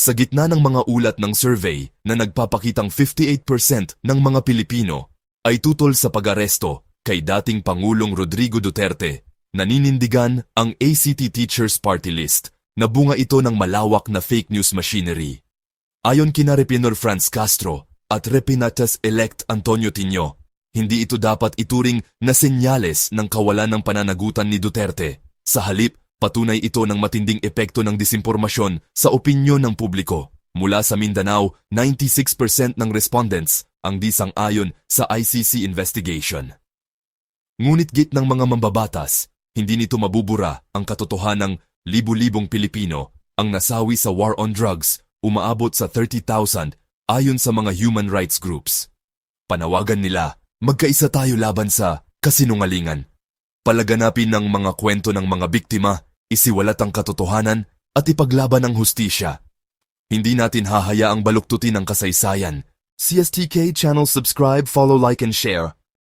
Sa gitna ng mga ulat ng survey na nagpapakitang 58% ng mga Pilipino ay tutol sa pag-aresto kay dating Pangulong Rodrigo Duterte, naninindigan ang ACT Teachers Party List na bunga ito ng malawak na fake news machinery. Ayon kina Repinor Franz Castro at Repinatas-elect Antonio Tino, hindi ito dapat ituring na senyales ng kawalan ng pananagutan ni Duterte. Sa halip, patunay ito ng matinding epekto ng disinformasyon sa opinyon ng publiko. Mula sa Mindanao, 96% ng respondents ang disang-ayon sa ICC investigation. Ngunit git ng mga mambabatas, hindi nito mabubura ang katotohanang libu-libong Pilipino ang nasawi sa war on drugs umaabot sa 30,000 ayon sa mga human rights groups. Panawagan nila, magkaisa tayo laban sa kasinungalingan. Palaganapin ng mga kwento ng mga biktima, isiwalat ang katotohanan at ipaglaban ang hustisya. Hindi natin hahayaang baluktutin ang kasaysayan. CSTK channel subscribe, follow, like, and share